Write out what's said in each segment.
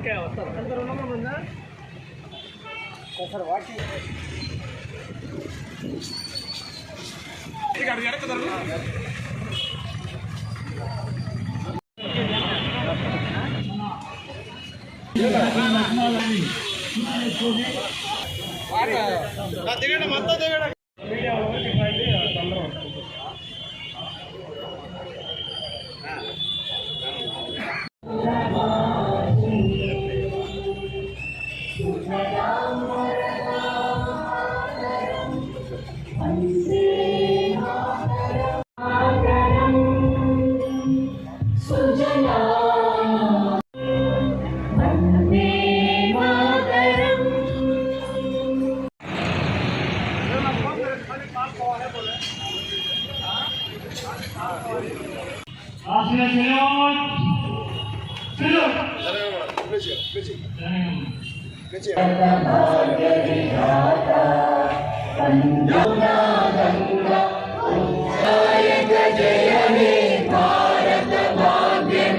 Okay వస్తారు ఎంత రెండు వందలు ఉందా ఒకసారి వాటి media Good job. Good job. Good job.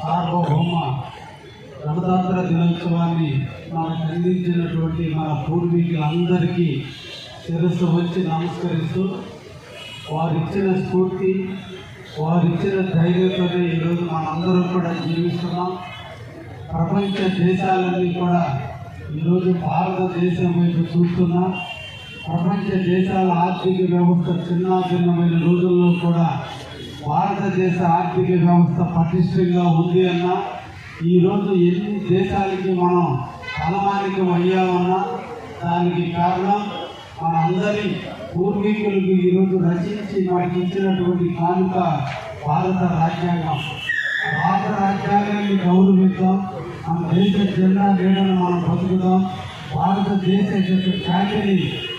సార్వభౌమ గణతంత్ర దినోత్సవాన్ని మనకు అందించినటువంటి మన పూర్వీకులందరికీ శిరస్సు వచ్చి నమస్కరిస్తూ వారిచ్చిన స్ఫూర్తి వారిచ్చిన ధైర్యంతోనే ఈరోజు మనందరం కూడా జీవిస్తున్నాం. ప్రపంచ దేశాలన్నీ కూడా ఈరోజు భారతదేశం వైపు చూస్తున్నాం. ప్రపంచ దేశాల ఆర్థిక వ్యవస్థ చిన్న చిన్నమైన రోజుల్లో కూడా భారతదేశ ఆర్థిక వ్యవస్థ పటిష్టంగా ఉంది అన్నా ఈరోజు ఎన్ని దేశాలకి మనం తలమానికం అయ్యామన్నా దానికి కారణం మనందరి పూర్వీకులకు ఈరోజు రచించి మనకి ఇచ్చినటువంటి కానుక భారత రాజ్యాంగం. భారత రాజ్యాంగాన్ని గౌరవిద్దాం మన దేశ జెండా నీడను మనం బతుకుదాం భారతదేశ యొక్క ఖ్యాతిని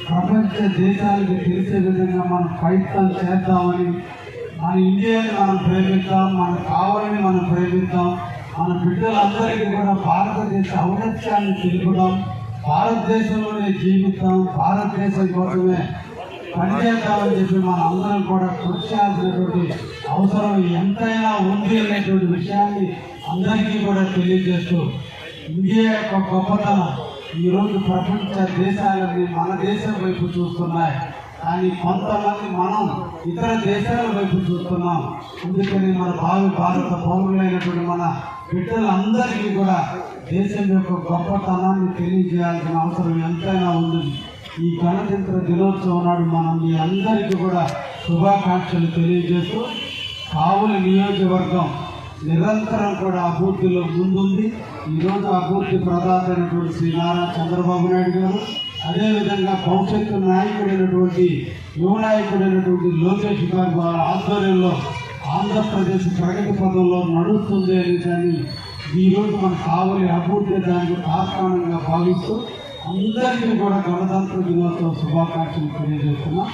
ప్రపంచ దేశాలకు తెలిసే విధంగా మనం ప్రయత్నం చేద్దామని మన ఇండియాని మనం ప్రేమిద్దాం మన కావాలని మనం ప్రేమిద్దాం మన బిడ్డలందరికీ కూడా భారతదేశ ఔన్నత్యాన్ని తెలుపుదాం. భారతదేశంలోనే జీవితాం భారతదేశం కోసమే పనిచేద్దామని చెప్పి మన అందరం కూడా కృషి చేయాల్సినటువంటి అవసరం ఎంతైనా ఉంది అనేటువంటి విషయాన్ని అందరికీ కూడా తెలియజేస్తూ ఇండియా యొక్క గొప్పతనం ఈరోజు ప్రపంచ దేశాలన్నీ మన దేశం వైపు చూస్తున్నాయి. కానీ కొంతమంది మనం ఇతర దేశాల వైపు చూస్తున్నాం. అందుకని మన భావి భారత పౌరులైనటువంటి మన బిడ్డలందరికీ కూడా దేశం యొక్క గొప్పతనాన్ని తెలియజేయాల్సిన అవసరం ఎంతైనా ఉంది. ఈ గణతంత్ర దినోత్సవం నాడు మనం మీ అందరికీ కూడా శుభాకాంక్షలు తెలియజేస్తూ కావుల నియోజకవర్గం నిరంతరం కూడా అభివృద్ధిలో ముందుంది. ఈరోజు అభివృద్ధి ప్రదాత అయినటువంటి శ్రీ నారా చంద్రబాబు నాయుడు గారు అదేవిధంగా భవిష్యత్తు నాయకుడైనటువంటి యువ నాయకుడైనటువంటి లోకేష్ గారి వారి ఆధ్వర్యంలో ఆంధ్రప్రదేశ్ ప్రగతి పదంలో నడుస్తుంది అని దాన్ని ఈరోజు మన కావలి అభివృద్ధి దానికి తాత్కాలికంగా భావిస్తూ అందరికీ కూడా గణతంత్ర దినోత్సవ శుభాకాంక్షలు తెలియజేస్తున్నాం.